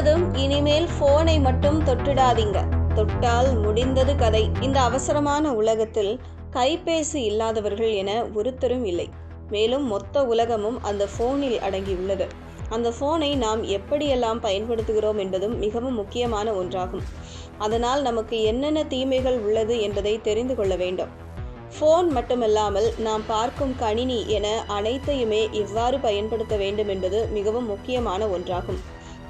முடிந்ததும் இனிமேல் போனை மட்டும் தொட்டுடாதீங்க. தொட்டால் முடிந்தது கதை. இந்த அவசரமான உலகத்தில் கைபேசி இல்லாதவர்கள் என ஒருத்தரும் இல்லை. மேலும் மொத்த உலகமும் அந்த ஃபோனில் அடங்கியுள்ளது. அந்த ஃபோனை நாம் எப்படியெல்லாம் பயன்படுத்துகிறோம் என்பதும் மிகவும் முக்கியமான ஒன்றாகும். அதனால் நமக்கு என்னென்ன தீமைகள் உள்ளது என்பதை தெரிந்து கொள்ள வேண்டும். ஃபோன் மட்டுமல்லாமல் நாம் பார்க்கும் கணினி என அனைத்தையுமே எவ்வாறு பயன்படுத்த வேண்டும் என்பது மிகவும் முக்கியமான ஒன்றாகும்.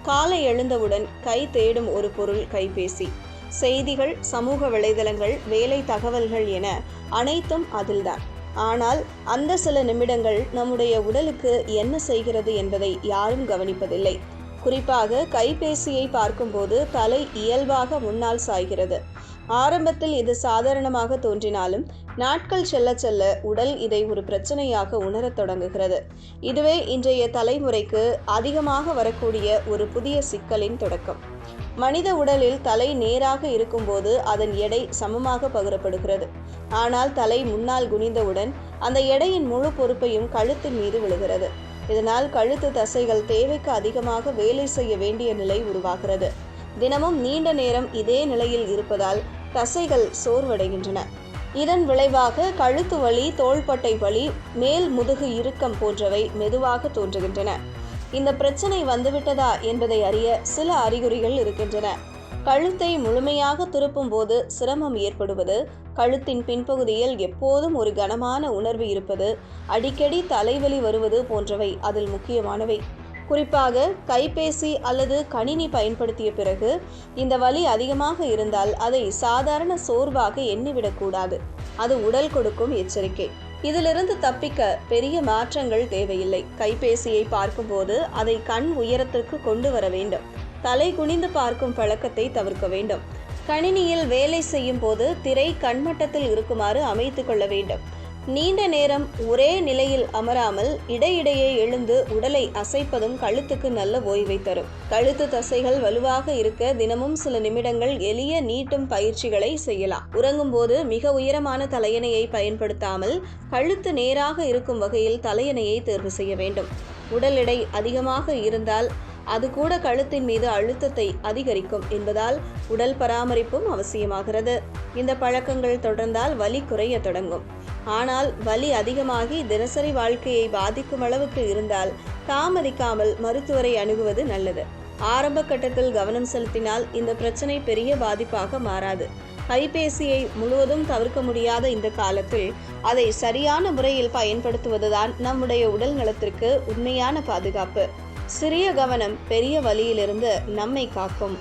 காலை எழுந்தவுடன் கை தேடும் ஒரு பொருள் கைபேசி. செய்திகள் சமூக வலைதளங்கள் வேலை தகவல்கள் என அனைத்தும் அதில்தான். ஆனால் அந்த சில நிமிடங்கள் நம்முடைய உடலுக்கு என்ன செய்கிறது என்பதை யாரும் கவனிப்பதில்லை. குறிப்பாக கைபேசியை பார்க்கும்போது தலை இயல்பாக முன்னால் சாய்கிறது. ஆரம்பத்தில் இது சாதாரணமாக தோன்றினாலும் நாட்கள் செல்ல செல்ல உடல் இதை ஒரு பிரச்சனையாக உணரத் தொடங்குகிறது. இதுவே இன்றைய தலைமுறைக்கு அதிகமாக வரக்கூடிய ஒரு புதிய சிக்கலின் தொடக்கம். மனித உடலில் தலை நேராக இருக்கும்போது அதன் எடை சமமாக பகிரப்படுகிறது. ஆனால் தலை முன்னால் குனிந்தவுடன் அந்த எடையின் முழு பொறுப்பையும் கழுத்தின் மீது விழுகிறது. இதனால் கழுத்து தசைகள் தேவைக்கு அதிகமாக வேலை செய்ய வேண்டிய நிலை உருவாகிறது. தினமும் நீண்ட நேரம் இதே நிலையில் இருப்பதால் தசைகள் சோர்வடைகின்றன. இதன் விளைவாக கழுத்து வலி தோள்பட்டை வலி மேல் முதுகு இறுக்கம் போன்றவை மெதுவாக தோன்றுகின்றன. இந்த பிரச்சனை வந்துவிட்டதா என்பதை அறிய சில அறிகுறிகள் இருக்கின்றன. கழுத்தை முழுமையாக திருப்பும் போது சிரமம் ஏற்படுவது கழுத்தின் பின்பகுதியில் எப்போதும் ஒரு கனமான உணர்வு இருப்பது அடிக்கடி தலைவலி வருவது போன்றவை அதில் முக்கியமானவை. குறிப்பாக கைபேசி அல்லது கணினி பயன்படுத்திய பிறகு இந்த வலி அதிகமாக இருந்தால் அதை சாதாரண சோர்வாக எண்ணிவிடக்கூடாது. அது உடல் கொடுக்கும் எச்சரிக்கை. இதிலிருந்து தப்பிக்க பெரிய மாற்றங்கள் தேவையில்லை. கைபேசியை பார்க்கும்போது அதை கண் உயரத்திற்கு கொண்டு வர வேண்டும். தலை குனிந்து பார்க்கும் பழக்கத்தை தவிர்க்க வேண்டும். கணினியில் வேலை செய்யும் போது திரை கண்மட்டத்தில் இருக்குமாறு அமைத்து கொள்ள வேண்டும். நீண்ட நேரம் ஒரே நிலையில் அமராமல் இடையிடையே எழுந்து உடலை அசைப்பதும் கழுத்துக்கு நல்ல ஓய்வை தரும். கழுத்து தசைகள் வலுவாக இருக்க தினமும் சில நிமிடங்கள் எளிய நீட்டும் பயிற்சிகளை செய்யலாம். உறங்கும் போது மிக உயரமான தலையணையை பயன்படுத்தாமல் கழுத்து நேராக இருக்கும் வகையில் தலையணையை தேர்வு செய்ய வேண்டும். உடல் எடை அதிகமாக இருந்தால் அது கூட கழுத்தின் மீது அழுத்தத்தை அதிகரிக்கும் என்பதால் உடல் பராமரிப்பும் அவசியமாகிறது. இந்த பழக்கங்கள் தொடர்ந்தால் வலி குறைய தொடங்கும். ஆனால் வலி அதிகமாகி தினசரி வாழ்க்கையை பாதிக்கும் அளவுக்கு இருந்தால் தாமதிக்காமல் மருத்துவரை அணுகுவது நல்லது. ஆரம்ப கட்டத்தில் கவனம் செலுத்தினால் இந்த பிரச்சனை பெரிய பாதிப்பாக மாறாது. கைபேசியை முழுவதும் தவிர்க்க முடியாத இந்த காலத்தில் அதை சரியான முறையில் பயன்படுத்துவதுதான் நம்முடைய உடல் நலத்திற்கு உண்மையான பாதுகாப்பு. சிறிய கவனம் பெரிய வழியிலிருந்து நம்மை காக்கும்.